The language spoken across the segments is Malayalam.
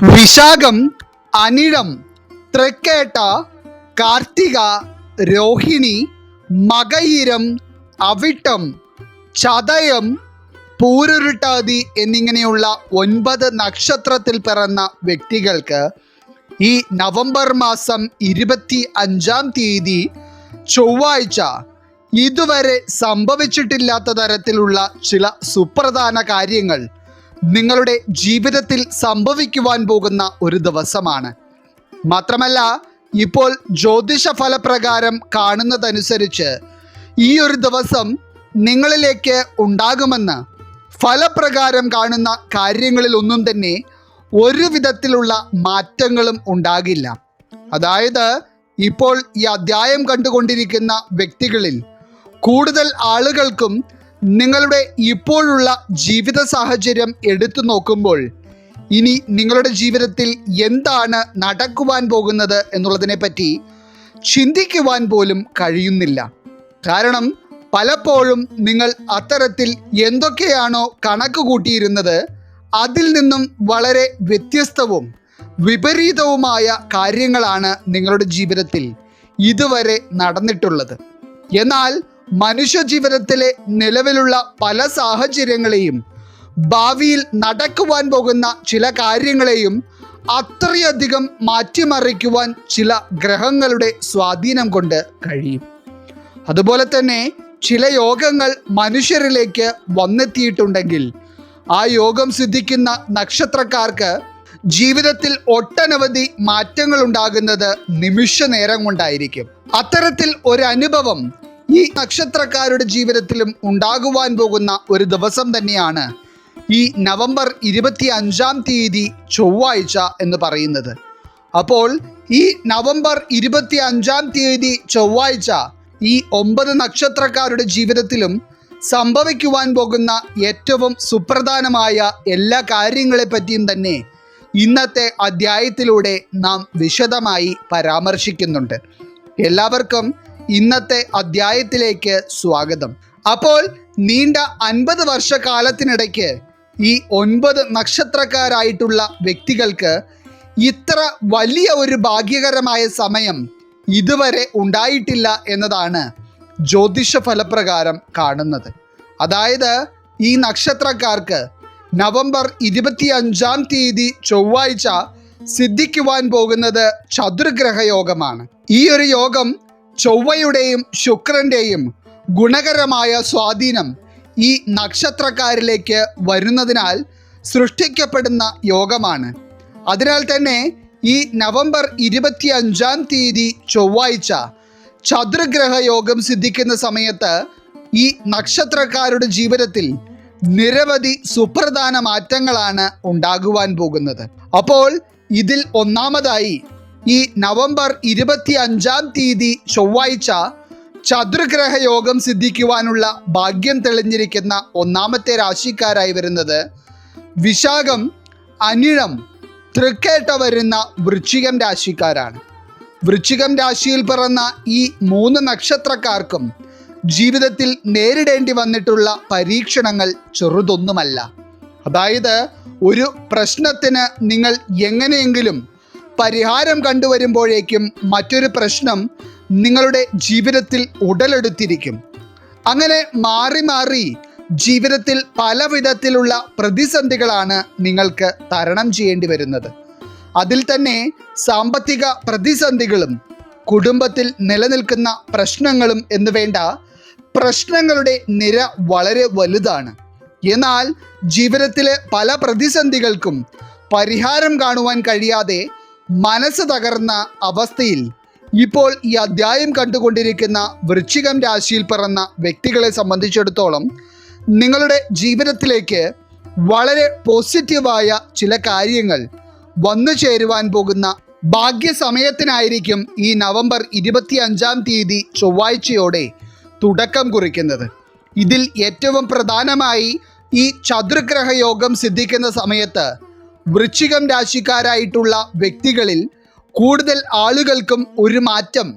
വിശാഖം അനിഴം തൃക്കേട്ട കാർത്തിക രോഹിണി മകയിരം അവിട്ടം ചതയം പൂരുരുട്ടാതി എന്നിങ്ങനെയുള്ള ഒൻപത് നക്ഷത്രത്തിൽ പിറന്ന വ്യക്തികൾക്ക് ഈ നവംബർ മാസം ഇരുപത്തി അഞ്ചാം തീയതി ചൊവ്വാഴ്ച ഇതുവരെ സംഭവിച്ചിട്ടില്ലാത്ത തരത്തിലുള്ള ചില സുപ്രധാന കാര്യങ്ങൾ നിങ്ങളുടെ ജീവിതത്തിൽ സംഭവിക്കുവാൻ പോകുന്ന ഒരു ദിവസമാണ്. മാത്രമല്ല ഇപ്പോൾ ജ്യോതിഷ ഫലപ്രകാരം കാണുന്നതനുസരിച്ച് ഈ ഒരു ദിവസം നിങ്ങളിലേക്ക് ഉണ്ടാകുമെന്ന് ഫലപ്രകാരം കാണുന്ന കാര്യങ്ങളിൽ ഒന്നും തന്നെ ഒരു വിധത്തിലുള്ള മാറ്റങ്ങളും ഉണ്ടാകില്ല. അതായത് ഇപ്പോൾ ഈ അധ്യായം കണ്ടുകൊണ്ടിരിക്കുന്ന വ്യക്തികളിൽ കൂടുതൽ ആളുകൾക്കും നിങ്ങളുടെ ഇപ്പോഴുള്ള ജീവിത സാഹചര്യം എടുത്തു നോക്കുമ്പോൾ ഇനി നിങ്ങളുടെ ജീവിതത്തിൽ എന്താണ് നടക്കുവാൻ പോകുന്നത് എന്നുള്ളതിനെ പറ്റി ചിന്തിക്കുവാൻ പോലും കഴിയുന്നില്ല. കാരണം പലപ്പോഴും നിങ്ങൾ അത്തരത്തിൽ എന്തൊക്കെയാണോ കണക്ക് കൂട്ടിയിരുന്നത് അതിൽ നിന്നും വളരെ വ്യത്യസ്തവും വിപരീതവുമായ കാര്യങ്ങളാണ് നിങ്ങളുടെ ജീവിതത്തിൽ ഇതുവരെ നടന്നിട്ടുള്ളത്. എന്നാൽ മനുഷ്യ ജീവിതത്തിലെ നിലവിലുള്ള പല സാഹചര്യങ്ങളെയും ഭാവിയിൽ നടക്കുവാൻ പോകുന്ന ചില കാര്യങ്ങളെയും അത്രയധികം മാറ്റിമറിക്കുവാൻ ചില ഗ്രഹങ്ങളുടെ സ്വാധീനം കൊണ്ട് കഴിയും. അതുപോലെ തന്നെ ചില യോഗങ്ങൾ മനുഷ്യരിലേക്ക് വന്നെത്തിയിട്ടുണ്ടെങ്കിൽ ആ യോഗം സിദ്ധിക്കുന്ന നക്ഷത്രക്കാർക്ക് ജീവിതത്തിൽ ഒട്ടനവധി മാറ്റങ്ങൾ ഉണ്ടാകുന്നത് നിമിഷ നേരം കൊണ്ടായിരിക്കും. അത്തരത്തിൽ ഒരു അനുഭവം ഈ നക്ഷത്രക്കാരുടെ ജീവിതത്തിലും ഉണ്ടാകുവാൻ പോകുന്ന ഒരു ദിവസം തന്നെയാണ് ഈ നവംബർ ഇരുപത്തി അഞ്ചാം തീയതി ചൊവ്വാഴ്ച എന്ന് പറയുന്നത്. അപ്പോൾ ഈ നവംബർ ഇരുപത്തി അഞ്ചാം തീയതി ചൊവ്വാഴ്ച ഈ ഒമ്പത് നക്ഷത്രക്കാരുടെ ജീവിതത്തിലും സംഭവിക്കുവാൻ പോകുന്ന ഏറ്റവും സുപ്രധാനമായ എല്ലാ കാര്യങ്ങളെപ്പറ്റിയും തന്നെ ഇന്നത്തെ അധ്യായത്തിലൂടെ നാം വിശദമായി പരാമർശിക്കുന്നുണ്ട്. എല്ലാവർക്കും ഇന്നത്തെ അധ്യായത്തിലേക്ക് സ്വാഗതം. അപ്പോൾ നീണ്ട അൻപത് വർഷക്കാലത്തിനിടയ്ക്ക് ഈ ഒൻപത് നക്ഷത്രക്കാരായിട്ടുള്ള വ്യക്തികൾക്ക് ഇത്ര വലിയ ഒരു ഭാഗ്യകരമായ സമയം ഇതുവരെ ഉണ്ടായിട്ടില്ല എന്നതാണ് ജ്യോതിഷ ഫലപ്രകാരം കാണുന്നത്. അതായത് ഈ നക്ഷത്രക്കാർക്ക് നവംബർ ഇരുപത്തി അഞ്ചാം തീയതി ചൊവ്വാഴ്ച സിദ്ധിക്കുവാൻ പോകുന്നത് ചതുർഗ്രഹ യോഗമാണ് ഈ ഒരു യോഗം ചൊവ്വയുടെയും ശുക്രന്റെയും ഗുണകരമായ സ്വാധീനം ഈ നക്ഷത്രക്കാരിലേക്ക് വരുന്നതിനാൽ സൃഷ്ടിക്കപ്പെടുന്ന യോഗമാണ്. അതിനാൽ തന്നെ ഈ നവംബർ ഇരുപത്തി അഞ്ചാം തീയതി ചൊവ്വാഴ്ച ചതുർഗ്രഹ യോഗം സിദ്ധിക്കുന്ന സമയത്ത് ഈ നക്ഷത്രക്കാരുടെ ജീവിതത്തിൽ നിരവധി സുപ്രധാന മാറ്റങ്ങളാണ് ഉണ്ടാകുവാൻ പോകുന്നത്. അപ്പോൾ ഇതിൽ ഒന്നാമതായി ഈ നവംബർ ഇരുപത്തി അഞ്ചാം തീയതി ചൊവ്വാഴ്ച ചതുർഗ്രഹ യോഗം സിദ്ധിക്കുവാനുള്ള ഭാഗ്യം തെളിഞ്ഞിരിക്കുന്ന ഒന്നാമത്തെ രാശിക്കാരായി വരുന്നത് വിശാഖം അനിഴം തൃക്കേട്ട വരുന്ന വൃശ്ചികം രാശിക്കാരാണ്. വൃശ്ചികം രാശിയിൽ പിറന്ന ഈ മൂന്ന് നക്ഷത്രക്കാർക്കും ജീവിതത്തിൽ നേരിടേണ്ടി വന്നിട്ടുള്ള പരീക്ഷണങ്ങൾ ചെറുതൊന്നുമല്ല. അതായത് ഒരു പ്രശ്നത്തിന് നിങ്ങൾ എങ്ങനെയെങ്കിലും പരിഹാരം കണ്ടുവരുമ്പോഴേക്കും മറ്റൊരു പ്രശ്നം നിങ്ങളുടെ ജീവിതത്തിൽ ഉടലെടുത്തിരിക്കും. അങ്ങനെ മാറി മാറി ജീവിതത്തിൽ പലവിധത്തിലുള്ള പ്രതിസന്ധികളാണ് നിങ്ങൾക്ക് തരണം ചെയ്യേണ്ടി വരുന്നത്. അതിൽ തന്നെ സാമ്പത്തിക പ്രതിസന്ധികളും കുടുംബത്തിൽ നിലനിൽക്കുന്ന പ്രശ്നങ്ങളും എന്ന് വേണ്ട പ്രശ്നങ്ങളുടെ നിര വളരെ വലുതാണ്. എന്നാൽ ജീവിതത്തിലെ പല പ്രതിസന്ധികൾക്കും പരിഹാരം കാണുവാൻ കഴിയാതെ മനസ്സ് തകർന്ന അവസ്ഥയിൽ ഇപ്പോൾ ഈ അധ്യായം കണ്ടുകൊണ്ടിരിക്കുന്ന വൃശ്ചികം രാശിയിൽ പിറന്ന വ്യക്തികളെ സംബന്ധിച്ചിടത്തോളം നിങ്ങളുടെ ജീവിതത്തിലേക്ക് വളരെ പോസിറ്റീവായ ചില കാര്യങ്ങൾ വന്നു ചേരുവാൻ പോകുന്ന ഭാഗ്യസമയത്തിനായിരിക്കും ഈ നവംബർ ഇരുപത്തി അഞ്ചാം തീയതി ചൊവ്വാഴ്ചയോടെ തുടക്കം കുറിക്കുന്നത്. ഇതിൽ ഏറ്റവും പ്രധാനമായി ഈ ചതുർഗ്രഹ യോഗം സിദ്ധിക്കുന്ന സമയത്ത് വൃശ്ചികം രാശിക്കാരായിട്ടുള്ള വ്യക്തികളിൽ കൂടുതൽ ആളുകൾക്കും ഒരു മാറ്റം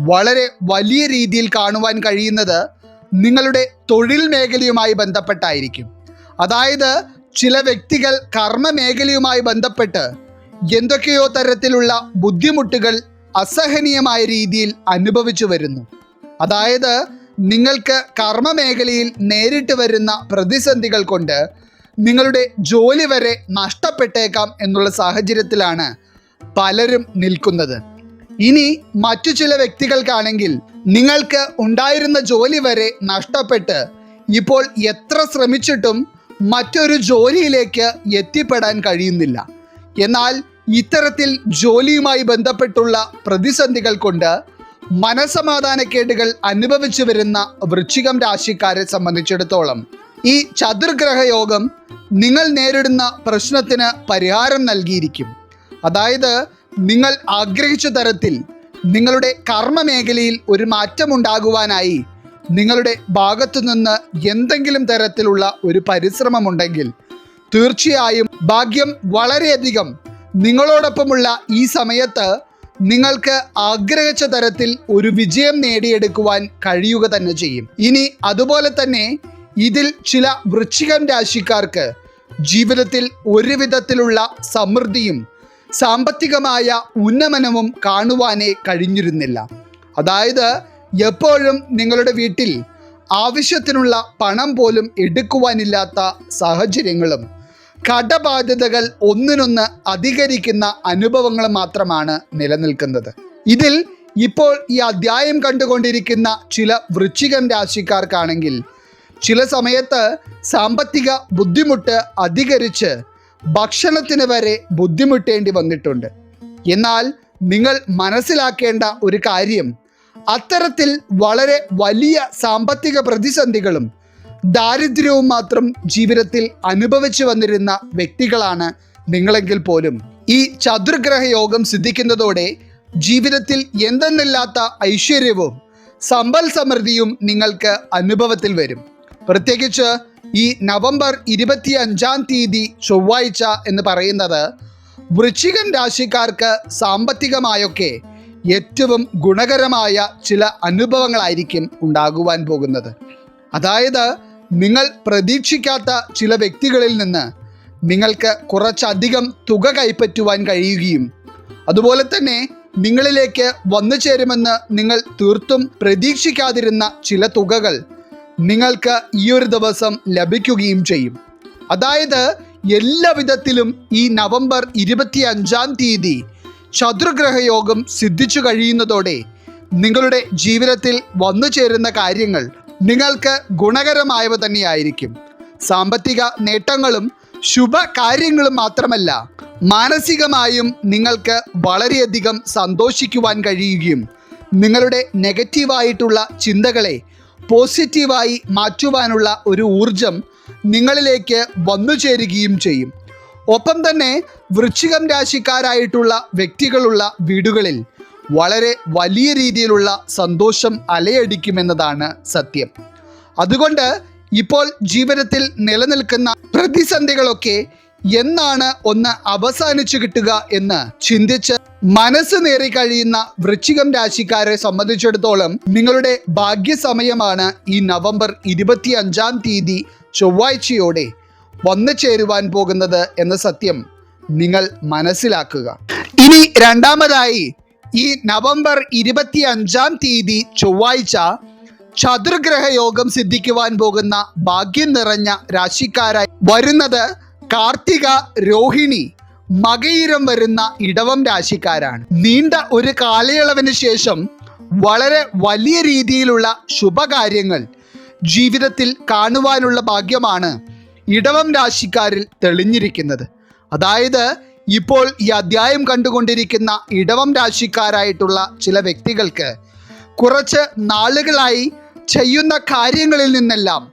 വളരെ വലിയ രീതിയിൽ കാണുവാൻ കഴിയുന്നത് നിങ്ങളുടെ തൊഴിൽ മേഖലയുമായി ബന്ധപ്പെട്ടായിരിക്കും. അതായത് ചില വ്യക്തികൾ കർമ്മ മേഖലയുമായി ബന്ധപ്പെട്ട് എന്തൊക്കെയോ തരത്തിലുള്ള ബുദ്ധിമുട്ടുകൾ അസഹനീയമായ രീതിയിൽ അനുഭവിച്ചു വരുന്നു. അതായത് നിങ്ങൾക്ക് കർമ്മ മേഖലയിൽ നേരിട്ട് വരുന്ന പ്രതിസന്ധികൾ കൊണ്ട് നിങ്ങളുടെ ജോലി വരെ നഷ്ടപ്പെട്ടേക്കാം എന്നുള്ള സാഹചര്യത്തിലാണ് പലരും നിൽക്കുന്നത്. ഇനി മറ്റു ചില വ്യക്തികൾക്കാണെങ്കിൽ നിങ്ങൾക്ക് ഉണ്ടായിരുന്ന ജോലി വരെ നഷ്ടപ്പെട്ട് ഇപ്പോൾ എത്ര ശ്രമിച്ചിട്ടും മറ്റൊരു ജോലിയിലേക്ക് എത്തിപ്പെടാൻ കഴിയുന്നില്ല. എന്നാൽ ഇത്തരത്തിൽ ജോലിയുമായി ബന്ധപ്പെട്ടുള്ള പ്രതിസന്ധികൾ കൊണ്ട് മനസമാധാനക്കേടുകൾ അനുഭവിച്ചു വരുന്ന വൃശ്ചികം രാശിക്കാരെ സംബന്ധിച്ചിടത്തോളം ഈ ചതുർഗ്രഹ യോഗം നിങ്ങൾ നേരിടുന്ന പ്രശ്നത്തിന് പരിഹാരം നൽകിയിരിക്കും. അതായത് നിങ്ങൾ ആഗ്രഹിച്ച തരത്തിൽ നിങ്ങളുടെ കർമ്മ മേഖലയിൽ ഒരു മാറ്റമുണ്ടാകുവാനായി നിങ്ങളുടെ ഭാഗത്തു നിന്ന് എന്തെങ്കിലും തരത്തിലുള്ള ഒരു പരിശ്രമമുണ്ടെങ്കിൽ തീർച്ചയായും ഭാഗ്യം വളരെയധികം നിങ്ങളോടൊപ്പമുള്ള ഈ സമയത്ത് നിങ്ങൾക്ക് ആഗ്രഹിച്ച തരത്തിൽ ഒരു വിജയം നേടിയെടുക്കുവാൻ കഴിയുക തന്നെ ചെയ്യും. ഇനി അതുപോലെ തന്നെ ഇതിൽ ചില വൃശ്ചികം രാശിക്കാർക്ക് ജീവിതത്തിൽ ഒരു വിധത്തിലുള്ള സമൃദ്ധിയും സാമ്പത്തികമായ ഉന്നമനവും കാണുവാനേ കഴിഞ്ഞിരുന്നില്ല. അതായത് എപ്പോഴും നിങ്ങളുടെ വീട്ടിൽ ആവശ്യത്തിനുള്ള പണം പോലും എടുക്കുവാനില്ലാത്ത സാഹചര്യങ്ങളും കടബാധ്യതകൾ ഒന്നിനൊന്ന് അധികരിക്കുന്ന അനുഭവങ്ങൾ മാത്രമാണ് നിലനിൽക്കുന്നത്. ഇതിൽ ഇപ്പോൾ ഈ അധ്യായം കണ്ടുകൊണ്ടിരിക്കുന്ന ചില വൃശ്ചികം രാശിക്കാർക്കാണെങ്കിൽ ചില സമയത്ത് സാമ്പത്തിക ബുദ്ധിമുട്ട് അധികരിച്ച് ഭക്ഷണത്തിന് വരെ ബുദ്ധിമുട്ടേണ്ടി വന്നിട്ടുണ്ട്. എന്നാൽ നിങ്ങൾ മനസ്സിലാക്കേണ്ട ഒരു കാര്യം അത്തരത്തിൽ വളരെ വലിയ സാമ്പത്തിക പ്രതിസന്ധികളും ദാരിദ്ര്യവും മാത്രം ജീവിതത്തിൽ അനുഭവിച്ചു വന്നിരുന്ന വ്യക്തികളാണ് നിങ്ങളെങ്കിൽ പോലും. ഈ ചതുർഗ്രഹ യോഗം സിദ്ധിക്കുന്നതോടെ ജീവിതത്തിൽ എന്തെന്നില്ലാത്ത ഐശ്വര്യവും സമ്പൽ സമൃദ്ധിയും നിങ്ങൾക്ക് അനുഭവത്തിൽ വരും. പ്രത്യേകിച്ച് ഈ നവംബർ ഇരുപത്തി അഞ്ചാം തീയതി ചൊവ്വാഴ്ച എന്ന് പറയുന്നത് വൃശ്ചികൻ രാശിക്കാർക്ക് സാമ്പത്തികമായൊക്കെ ഏറ്റവും ഗുണകരമായ ചില അനുഭവങ്ങളായിരിക്കും ഉണ്ടാകുവാൻ പോകുന്നത്. അതായത് നിങ്ങൾ പ്രതീക്ഷിക്കാത്ത ചില വ്യക്തികളിൽ നിന്ന് നിങ്ങൾക്ക് കുറച്ചധികം തുക കൈപ്പറ്റുവാൻ കഴിയുകയും അതുപോലെ തന്നെ നിങ്ങളിലേക്ക് വന്നു ചേരുമെന്ന് നിങ്ങൾ തീർത്തും പ്രതീക്ഷിക്കാതിരുന്ന ചില തുകകൾ നിങ്ങൾക്ക് ഈ ഒരു ദിവസം ലഭിക്കുകയും ചെയ്യും. അതായത് എല്ലാ വിധത്തിലും ഈ നവംബർ ഇരുപത്തി അഞ്ചാം തീയതി ചതുർഗ്രഹ യോഗം സിദ്ധിച്ചു കഴിയുന്നതോടെ നിങ്ങളുടെ ജീവിതത്തിൽ വന്നു ചേരുന്ന കാര്യങ്ങൾ നിങ്ങൾക്ക് ഗുണകരമായവ തന്നെയായിരിക്കും. സാമ്പത്തിക നേട്ടങ്ങളും ശുഭകാര്യങ്ങളും മാത്രമല്ല മാനസികമായും നിങ്ങൾക്ക് വളരെയധികം സന്തോഷിക്കുവാൻ കഴിയുകയും നിങ്ങളുടെ നെഗറ്റീവായിട്ടുള്ള ചിന്തകളെ പോസിറ്റീവായി മാറ്റുവാനുള്ള ഒരു ഊർജം നിങ്ങളിലേക്ക് വന്നു ചേരുകയും ചെയ്യും. ഒപ്പം തന്നെ വൃശ്ചികം രാശിക്കാരായിട്ടുള്ള വ്യക്തികളുള്ള വീടുകളിൽ വളരെ വലിയ രീതിയിലുള്ള സന്തോഷം അലയടിക്കുമെന്നതാണ് സത്യം. അതുകൊണ്ട് ഇപ്പോൾ ജീവിതത്തിൽ നിലനിൽക്കുന്ന പ്രതിസന്ധികളൊക്കെ എന്നാണ് ഒന്ന് അവസാനിച്ചു കിട്ടുക എന്ന് ചിന്തിച്ച് മനസ്സ് നേറി കഴിയുന്ന വൃശ്ചികം രാശിക്കാരെ സംബന്ധിച്ചിടത്തോളം നിങ്ങളുടെ ഭാഗ്യസമയമാണ് ഈ നവംബർ ഇരുപത്തി അഞ്ചാം തീയതി ചൊവ്വാഴ്ചയോടെ വന്നു ചേരുവാൻ പോകുന്നത് എന്ന സത്യം നിങ്ങൾ മനസ്സിലാക്കുക. ഇനി രണ്ടാമതായി ഈ നവംബർ ഇരുപത്തി അഞ്ചാം തീയതി ചൊവ്വാഴ്ച ചതുർഗ്രഹ യോഗം സിദ്ധിക്കുവാൻ പോകുന്ന ഭാഗ്യം നിറഞ്ഞ രാശിക്കാരായി വരുന്നത് കാർത്തിക രോഹിണി. മകയിരം വരുന്ന ഇടവം രാശിക്കാരാണ്. നീണ്ട ഒരു കാലയളവിന് ശേഷം വളരെ വലിയ രീതിയിലുള്ള ശുഭകാര്യങ്ങൾ ജീവിതത്തിൽ കാണുവാനുള്ള ഭാഗ്യമാണ് ഇടവം രാശിക്കാരിൽ തെളിഞ്ഞിരിക്കുന്നത്. അതായത് ഇപ്പോൾ ഈ അധ്യായം കണ്ടുകൊണ്ടിരിക്കുന്ന ഇടവം രാശിക്കാരായിട്ടുള്ള ചില വ്യക്തികൾക്ക് കുറച്ച് നാളുകളായി ചെയ്യുന്ന കാര്യങ്ങളിൽ നിന്നെല്ലാം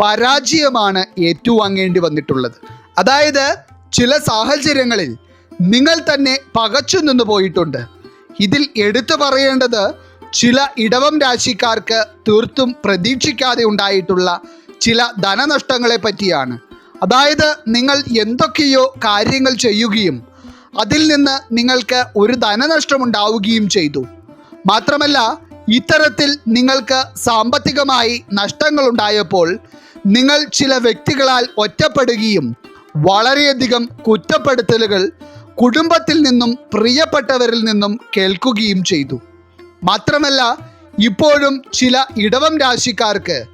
പരാജയമാണ് ഏറ്റുവാങ്ങേണ്ടി വന്നിട്ടുള്ളത്. അതായത് ചില സാഹചര്യങ്ങളിൽ നിങ്ങൾ തന്നെ പകച്ചു നിന്ന് പോയിട്ടുണ്ട്. ഇതിൽ എടുത്തു പറയേണ്ടത് ചില ഇടവം രാശിക്കാർക്ക് തീർത്തും പ്രതീക്ഷിക്കാതെ ഉണ്ടായിട്ടുള്ള ചില ധനനഷ്ടങ്ങളെ പറ്റിയാണ്. അതായത് നിങ്ങൾ എന്തൊക്കെയോ കാര്യങ്ങൾ ചെയ്യുകയും അതിൽ നിന്ന് നിങ്ങൾക്ക് ഒരു ധനനഷ്ടമുണ്ടാവുകയും ചെയ്തു. മാത്രമല്ല ഇത്തരത്തിൽ നിങ്ങൾക്ക് സാമ്പത്തികമായി നഷ്ടങ്ങളുണ്ടായപ്പോൾ നിങ്ങൾ ചില വ്യക്തികളാൽ ഒറ്റപ്പെടുകയും വളരെയധികം കുറ്റപ്പെടുത്തലുകൾ കുടുംബത്തിൽ നിന്നും പ്രിയപ്പെട്ടവരിൽ നിന്നും കേൾക്കുകയും ചെയ്തു. മാത്രമല്ല ഇപ്പോഴും ചില ഇടവം രാശിക്കാർക്ക്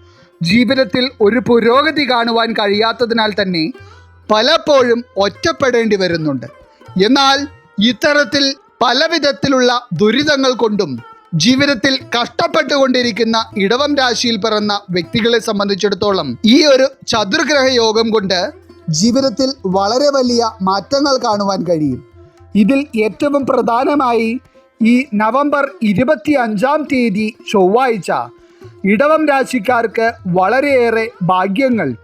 ജീവിതത്തിൽ ഒരു പുരോഗതി കാണുവാൻ കഴിയാത്തതിനാൽ തന്നെ പലപ്പോഴും ഒറ്റപ്പെടേണ്ടി വരുന്നുണ്ട്. എന്നാൽ ഇത്തരത്തിൽ പലവിധത്തിലുള്ള ദുരിതങ്ങൾ കൊണ്ടും ജീവിതത്തിൽ കഷ്ടപ്പെട്ടുകൊണ്ടിരിക്കുന്ന ഇടവം രാശിയിൽ പിറന്ന വ്യക്തികളെ സംബന്ധിച്ചിടത്തോളം ഈ ഒരു ചതുർഗ്രഹ യോഗം കൊണ്ട് ജീവിതത്തിൽ വളരെ വലിയ മാറ്റങ്ങൾ കാണുവാൻ കഴിയും. ഇതിൽ ഏറ്റവും പ്രധാനമായി ഈ നവംബർ ഇരുപത്തി അഞ്ചാം തീയതി ചൊവ്വാഴ്ച ഇടവം രാശിക്കാർക്ക് വളരെയേറെ ഭാഗ്യങ്ങൾ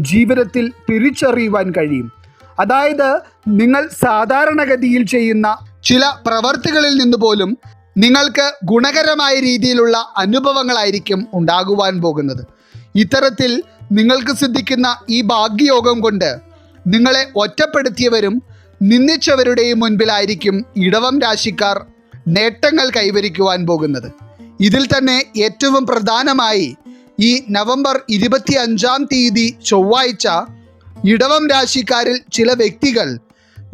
ജീവിതത്തിൽ തിരിച്ചറിയുവാൻ കഴിയും. അതായത് നിങ്ങൾ സാധാരണഗതിയിൽ ചെയ്യുന്ന ചില പ്രവർത്തികളിൽ നിന്ന് പോലും നിങ്ങൾക്ക് ഗുണകരമായ രീതിയിലുള്ള അനുഭവങ്ങളായിരിക്കും ഉണ്ടാകുവാൻ പോകുന്നത്. ഇത്തരത്തിൽ നിങ്ങൾക്ക് സിദ്ധിക്കുന്ന ഈ ഭാഗ്യയോഗം കൊണ്ട് നിങ്ങളെ ഒറ്റപ്പെടുത്തിയവരും നിന്ദിച്ചവരുടെയും മുൻപിലായിരിക്കും ഇടവം രാശിക്കാർ നേട്ടങ്ങൾ കൈവരിക്കുവാൻ പോകുന്നത്. ഇതിൽ തന്നെ ഏറ്റവും പ്രധാനമായി ഈ നവംബർ ഇരുപത്തി അഞ്ചാം തീയതി ചൊവ്വാഴ്ച ഇടവം രാശിക്കാരിൽ ചില വ്യക്തികൾ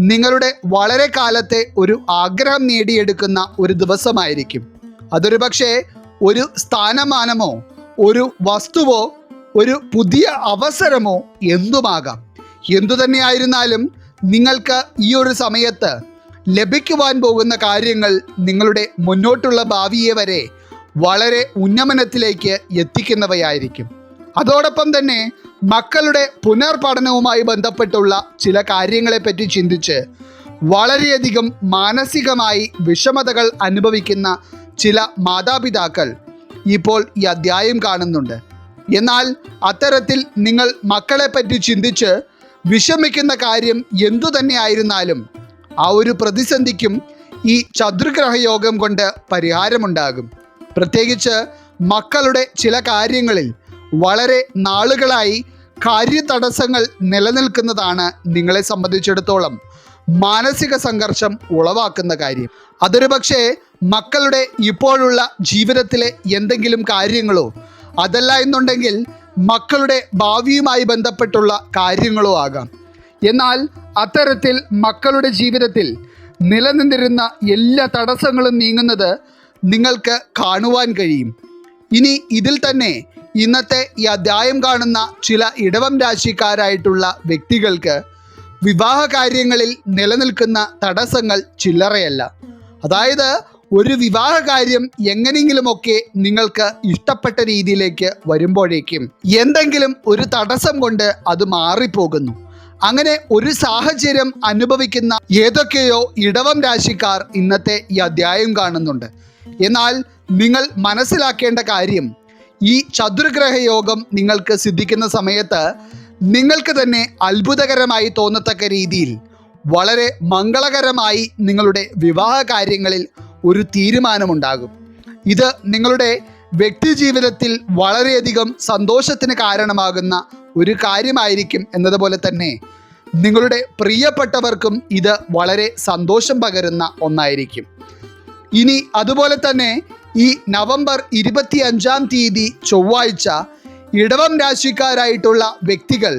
നിങ്ങളുടെ വളരെ കാലത്തെ ഒരു ആഗ്രഹം നേടിയെടുക്കുന്ന ഒരു ദിവസമായിരിക്കും. അതൊരു പക്ഷേ ഒരു സ്ഥാനമാനമോ ഒരു വസ്തുവോ ഒരു പുതിയ അവസരമോ എന്തുമാകാം? എന്തു തന്നെയായിരുന്നാലും നിങ്ങൾക്ക് ഈ ഒരു സമയത്ത് ലഭിക്കുവാൻ പോകുന്ന കാര്യങ്ങൾ നിങ്ങളുടെ മുന്നോട്ടുള്ള ഭാവിയെ വരെ വളരെ ഉന്നമനത്തിലേക്ക് എത്തിക്കുന്നവയായിരിക്കും. അതോടൊപ്പം തന്നെ മക്കളുടെ പുനർപഠനവുമായി ബന്ധപ്പെട്ടുള്ള ചില കാര്യങ്ങളെപ്പറ്റി ചിന്തിച്ച് വളരെയധികം മാനസികമായി വിഷമതകൾ അനുഭവിക്കുന്ന ചില മാതാപിതാക്കൾ ഇപ്പോൾ ഈ അധ്യായം കാണുന്നുണ്ട്. എന്നാൽ അത്തരത്തിൽ നിങ്ങൾ മക്കളെപ്പറ്റി ചിന്തിച്ച് വിഷമിക്കുന്ന കാര്യം എന്തു തന്നെയായിരുന്നാലും ആ ഒരു പ്രതിസന്ധിക്കും ഈ ചതുർഗ്രഹയോഗം കൊണ്ട് പരിഹാരമുണ്ടാകും. പ്രത്യേകിച്ച് മക്കളുടെ ചില കാര്യങ്ങളിൽ വളരെ നാളുകളായി കാര്യതടസ്സങ്ങൾ നിലനിൽക്കുന്നതാണ് നിങ്ങളെ സംബന്ധിച്ചിടത്തോളം മാനസിക സംഘർഷം ഉളവാക്കുന്ന കാര്യം. അതൊരു പക്ഷേ മക്കളുടെ ഇപ്പോഴുള്ള ജീവിതത്തിലെ എന്തെങ്കിലും കാര്യങ്ങളോ അതല്ല എന്നുണ്ടെങ്കിൽ മക്കളുടെ ഭാവിയുമായി ബന്ധപ്പെട്ടുള്ള കാര്യങ്ങളോ ആകാം. എന്നാൽ അത്തരത്തിൽ മക്കളുടെ ജീവിതത്തിൽ നിലനിന്നിരുന്ന എല്ലാ തടസ്സങ്ങളും നീങ്ങുന്നത് നിങ്ങൾക്ക് കാണുവാൻ കഴിയും. ഇനി ഇതിൽ തന്നെ ഇന്നത്തെ ഈ അധ്യായം കാണുന്ന ചില ഇടവം രാശിക്കാരായിട്ടുള്ള വ്യക്തികൾക്ക് വിവാഹ കാര്യങ്ങളിൽ നിലനിൽക്കുന്ന തടസ്സങ്ങൾ ചില്ലറയല്ല. അതായത് ഒരു വിവാഹ കാര്യം എങ്ങനെയെങ്കിലുമൊക്കെ നിങ്ങൾക്ക് ഇഷ്ടപ്പെട്ട രീതിയിലേക്ക് വരുമ്പോഴേക്കും എന്തെങ്കിലും ഒരു തടസ്സം കൊണ്ട് അത് മാറിപ്പോകുന്നു. അങ്ങനെ ഒരു സാഹചര്യം അനുഭവിക്കുന്ന ഏതൊക്കെയോ ഇടവം രാശിക്കാർ ഇന്നത്തെ ഈ അധ്യായം കാണുന്നുണ്ട്. എന്നാൽ നിങ്ങൾ മനസ്സിലാക്കേണ്ട കാര്യം ഈ ചതുർഗ്രഹ യോഗം നിങ്ങൾക്ക് സിദ്ധിക്കുന്ന സമയത്ത് നിങ്ങൾക്ക് തന്നെ അത്ഭുതകരമായി തോന്നത്തക്ക രീതിയിൽ വളരെ മംഗളകരമായി നിങ്ങളുടെ വിവാഹ കാര്യങ്ങളിൽ ഒരു തീരുമാനമുണ്ടാകും. ഇത് നിങ്ങളുടെ വ്യക്തി ജീവിതത്തിൽ വളരെയധികം സന്തോഷത്തിന് കാരണമാകുന്ന ഒരു കാര്യമായിരിക്കും എന്നതുപോലെ തന്നെ നിങ്ങളുടെ പ്രിയപ്പെട്ടവർക്കും ഇത് വളരെ സന്തോഷം പകരുന്ന ഒന്നായിരിക്കും. ഇനി അതുപോലെ തന്നെ ഈ നവംബർ ഇരുപത്തി അഞ്ചാം തീയതി ചൊവ്വാഴ്ച ഇടവം രാശിക്കാരായിട്ടുള്ള വ്യക്തികൾ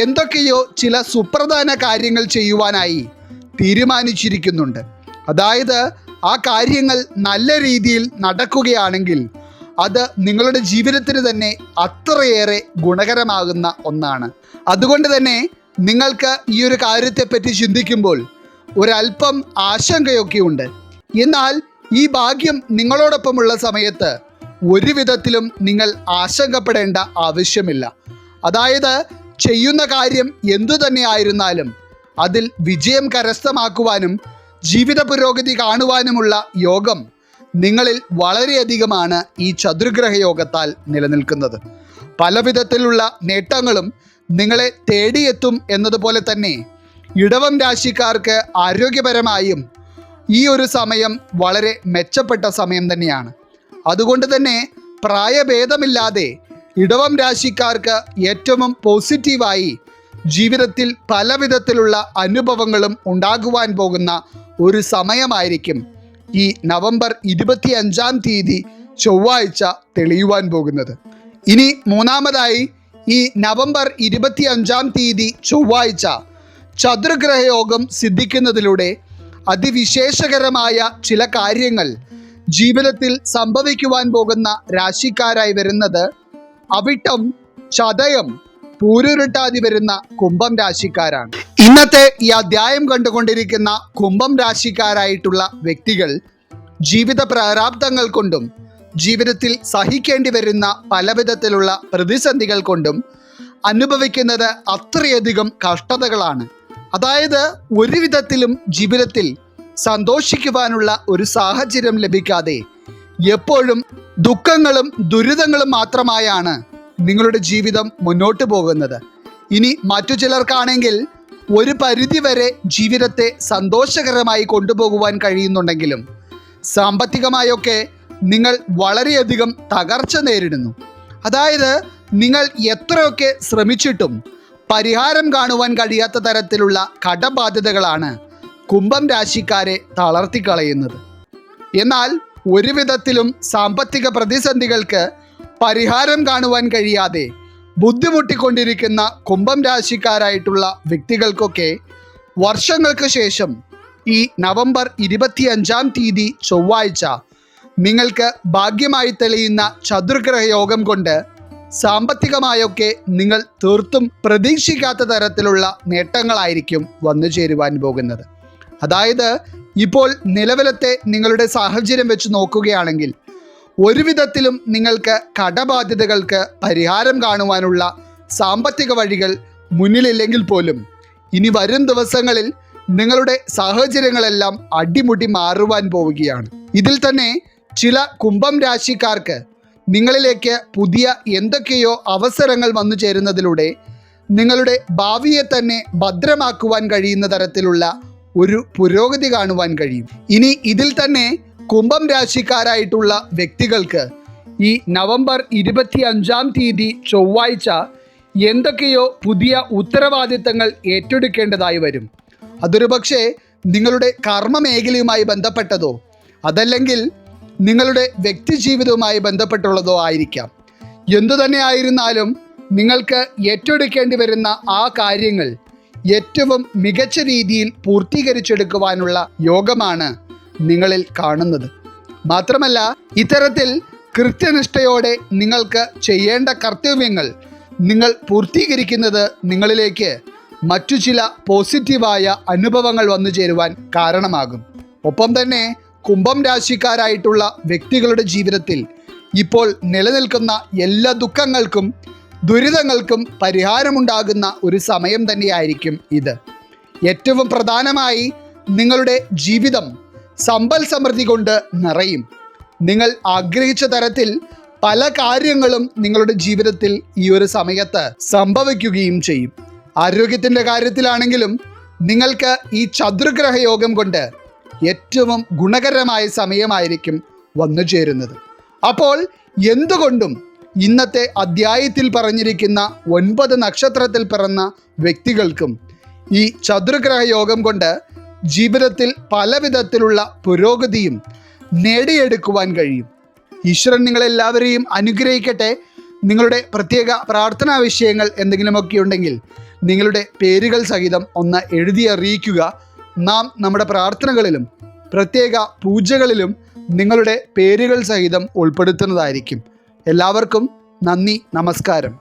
എന്തൊക്കെയോ ചില സുപ്രധാന കാര്യങ്ങൾ ചെയ്യുവാനായി തീരുമാനിച്ചിരിക്കുന്നുണ്ട്. അതായത് ആ കാര്യങ്ങൾ നല്ല രീതിയിൽ നടക്കുകയാണെങ്കിൽ അത് നിങ്ങളുടെ ജീവിതത്തിന് തന്നെ അത്രയേറെ ഗുണകരമാകുന്ന ഒന്നാണ്. അതുകൊണ്ട് തന്നെ നിങ്ങൾക്ക് ഈ ഒരു കാര്യത്തെപ്പറ്റി ചിന്തിക്കുമ്പോൾ ഒരല്പം ആശങ്കയൊക്കെ ഉണ്ട് എന്നാൽ ഈ ഭാഗ്യം നിങ്ങളോടൊപ്പമുള്ള സമയത്ത് ഒരു വിധത്തിലും നിങ്ങൾ ആശങ്കപ്പെടേണ്ട ആവശ്യമില്ല. അതായത് ചെയ്യുന്ന കാര്യം എന്തു തന്നെയായിരുന്നാലും അതിൽ വിജയം കരസ്ഥമാക്കുവാനും ജീവിത പുരോഗതി കാണുവാനുമുള്ള യോഗം നിങ്ങളിൽ വളരെയധികമാണ് ഈ ചതുർഗ്രഹ യോഗത്താൽ നിലനിൽക്കുന്നത്. പലവിധത്തിലുള്ള നേട്ടങ്ങളും നിങ്ങളെ തേടിയെത്തും എന്നതുപോലെ തന്നെ ഇടവം രാശിക്കാർക്ക് ആരോഗ്യപരമായും ഈ ഒരു സമയം വളരെ മെച്ചപ്പെട്ട സമയം തന്നെയാണ്. അതുകൊണ്ട് തന്നെ പ്രായഭേദമില്ലാതെ ഇടവം രാശിക്കാർക്ക് ഏറ്റവും പോസിറ്റീവായി ജീവിതത്തിൽ പല വിധത്തിലുള്ള അനുഭവങ്ങളും ഉണ്ടാകുവാൻ പോകുന്ന ഒരു സമയമായിരിക്കും ഈ നവംബർ ഇരുപത്തി അഞ്ചാം തീയതി ചൊവ്വാഴ്ച തെളിയുവാൻ പോകുന്നത്. ഇനി മൂന്നാമതായി ഈ നവംബർ ഇരുപത്തി അഞ്ചാം തീയതി ചൊവ്വാഴ്ച ചതുർഗ്രഹയോഗം സിദ്ധിക്കുന്നതിലൂടെ അതിവിശേഷകരമായ ചില കാര്യങ്ങൾ ജീവിതത്തിൽ സംഭവിക്കുവാൻ പോകുന്ന രാശിക്കാരായി വരുന്നത് അവിട്ടം ചതയം പൂരുരുട്ടാതി വരുന്ന കുംഭം രാശിക്കാരാണ്. ഇന്നത്തെ ഈ അധ്യായം കണ്ടുകൊണ്ടിരിക്കുന്ന കുംഭം രാശിക്കാരായിട്ടുള്ള വ്യക്തികൾ ജീവിത പ്രാരാബ്ദങ്ങൾ കൊണ്ടും ജീവിതത്തിൽ സഹിക്കേണ്ടി വരുന്ന പലവിധത്തിലുള്ള പ്രതിസന്ധികൾ കൊണ്ടും അനുഭവിക്കുന്നത് അത്രയധികം കഷ്ടതകളാണ്. അതായത് ഒരു വിധത്തിലും ജീവിതത്തിൽ സന്തോഷിക്കുവാനുള്ള ഒരു സാഹചര്യം ലഭിക്കാതെ എപ്പോഴും ദുഃഖങ്ങളും ദുരിതങ്ങളും മാത്രമായാണ് നിങ്ങളുടെ ജീവിതം മുന്നോട്ട് പോകുന്നത്. ഇനി മറ്റു ചിലർക്കാണെങ്കിൽ ഒരു പരിധിവരെ ജീവിതത്തെ സന്തോഷകരമായി കൊണ്ടുപോകുവാൻ കഴിയുന്നുണ്ടെങ്കിലും സാമ്പത്തികമായൊക്കെ നിങ്ങൾ വളരെയധികം തകർച്ച നേരിടുന്നു. അതായത് നിങ്ങൾ എത്രയൊക്കെ ശ്രമിച്ചിട്ടും പരിഹാരം കാണുവാൻ കഴിയാത്ത തരത്തിലുള്ള കടബാധ്യതകളാണ് കുംഭം രാശിക്കാരെ തളർത്തിക്കളയുന്നത്. എന്നാൽ ഒരു വിധത്തിലും സാമ്പത്തിക പ്രതിസന്ധികൾക്ക് പരിഹാരം കാണുവാൻ കഴിയാതെ ബുദ്ധിമുട്ടിക്കൊണ്ടിരിക്കുന്ന കുംഭം രാശിക്കാരായിട്ടുള്ള വ്യക്തികൾക്കൊക്കെ വർഷങ്ങൾക്ക് ശേഷം ഈ നവംബർ ഇരുപത്തിയഞ്ചാം തീയതി ചൊവ്വാഴ്ച നിങ്ങൾക്ക് ഭാഗ്യമായി തെളിയുന്ന ചതുർഗ്രഹ യോഗം കൊണ്ട് സാമ്പത്തികമായൊക്കെ നിങ്ങൾ തീർത്തും പ്രതീക്ഷിക്കാത്ത തരത്തിലുള്ള നേട്ടങ്ങളായിരിക്കും വന്നു ചേരുവാൻ പോകുന്നത്. അതായത് ഇപ്പോൾ നിലവിലത്തെ നിങ്ങളുടെ സാഹചര്യം വെച്ച് നോക്കുകയാണെങ്കിൽ ഒരു വിധത്തിലും നിങ്ങൾക്ക് കടബാധ്യതകൾക്ക് പരിഹാരം കാണുവാനുള്ള സാമ്പത്തിക വഴികൾ മുന്നിലില്ലെങ്കിൽ പോലും ഇനി വരും ദിവസങ്ങളിൽ നിങ്ങളുടെ സാഹചര്യങ്ങളെല്ലാം അടിമുടി മാറുവാൻ പോവുകയാണ്. ഇതിൽ തന്നെ ചില കുംഭം രാശിക്കാർക്ക് നിങ്ങളിലേക്ക് പുതിയ എന്തൊക്കെയോ അവസരങ്ങൾ വന്നു ചേരുന്നതിലൂടെ നിങ്ങളുടെ ഭാവിയെ തന്നെ ഭദ്രമാക്കുവാൻ കഴിയുന്ന തരത്തിലുള്ള ഒരു പുരോഗതി കാണുവാൻ കഴിയും. ഇനി ഇതിൽ തന്നെ കുംഭം രാശിക്കാരായിട്ടുള്ള വ്യക്തികൾക്ക് ഈ നവംബർ ഇരുപത്തി അഞ്ചാം തീയതി ചൊവ്വാഴ്ച എന്തൊക്കെയോ പുതിയ ഉത്തരവാദിത്തങ്ങൾ ഏറ്റെടുക്കേണ്ടതായി വരും. അതൊരു പക്ഷേ നിങ്ങളുടെ കർമ്മ മേഖലയുമായി ബന്ധപ്പെട്ടതോ അതല്ലെങ്കിൽ നിങ്ങളുടെ വ്യക്തി ജീവിതവുമായി ബന്ധപ്പെട്ടുള്ളതോ ആയിരിക്കാം. എന്തു തന്നെ ആയിരുന്നാലും നിങ്ങൾക്ക് ഏറ്റെടുക്കേണ്ടി വരുന്ന ആ കാര്യങ്ങൾ ഏറ്റവും മികച്ച രീതിയിൽ പൂർത്തീകരിച്ചെടുക്കുവാനുള്ള യോഗമാണ് നിങ്ങളിൽ കാണുന്നത്. മാത്രമല്ല ഇത്തരത്തിൽ കൃത്യനിഷ്ഠയോടെ നിങ്ങൾക്ക് ചെയ്യേണ്ട കർത്തവ്യങ്ങൾ നിങ്ങൾ പൂർത്തീകരിക്കുന്നത് നിങ്ങളിലേക്ക് മറ്റു ചില പോസിറ്റീവായ അനുഭവങ്ങൾ വന്നു ചേരുവാൻ കാരണമാകും. ഒപ്പം തന്നെ കുംഭം രാശിക്കാരായിട്ടുള്ള വ്യക്തികളുടെ ജീവിതത്തിൽ ഇപ്പോൾ നിലനിൽക്കുന്ന എല്ലാ ദുഃഖങ്ങൾക്കും ദുരിതങ്ങൾക്കും പരിഹാരമുണ്ടാകുന്ന ഒരു സമയം തന്നെയായിരിക്കും ഇത്. ഏറ്റവും പ്രധാനമായി നിങ്ങളുടെ ജീവിതം സമ്പൽ സമൃദ്ധി കൊണ്ട് നിറയും. നിങ്ങൾ ആഗ്രഹിച്ച തരത്തിൽ പല കാര്യങ്ങളും നിങ്ങളുടെ ജീവിതത്തിൽ ഈ ഒരു സമയത്ത് സംഭവിക്കുകയും ചെയ്യും. ആരോഗ്യത്തിന്റെ കാര്യത്തിലാണെങ്കിലും നിങ്ങൾക്ക് ഈ ചതുർഗ്രഹ യോഗം കൊണ്ട് ഏറ്റവും ഗുണകരമായ സമയമായിരിക്കും വന്നു ചേരുന്നത്. അപ്പോൾ എന്തുകൊണ്ടും ഇന്നത്തെ അധ്യായത്തിൽ പറഞ്ഞിരിക്കുന്ന ഒൻപത് നക്ഷത്രത്തിൽ പിറന്ന വ്യക്തികൾക്കും ഈ ചതുർഗ്രഹ യോഗം കൊണ്ട് ജീവിതത്തിൽ പലവിധത്തിലുള്ള പുരോഗതിയും നേടിയെടുക്കുവാൻ കഴിയും. ഈശ്വരൻ നിങ്ങളെല്ലാവരെയും അനുഗ്രഹിക്കട്ടെ. നിങ്ങളുടെ പ്രത്യേക പ്രാർത്ഥനാ വിഷയങ്ങൾ എന്തെങ്കിലുമൊക്കെ ഉണ്ടെങ്കിൽ നിങ്ങളുടെ പേരുകൾ സഹിതം ഒന്ന് എഴുതി അറിയിക്കുക. നാം നമ്മുടെ പ്രാർത്ഥനകളിലും പ്രത്യേക പൂജകളിലും നിങ്ങളുടെ പേരുകൾ സഹിതം ഉൾപ്പെടുത്തുന്നതായിരിക്കും. എല്ലാവർക്കും നന്ദി നമസ്കാരം.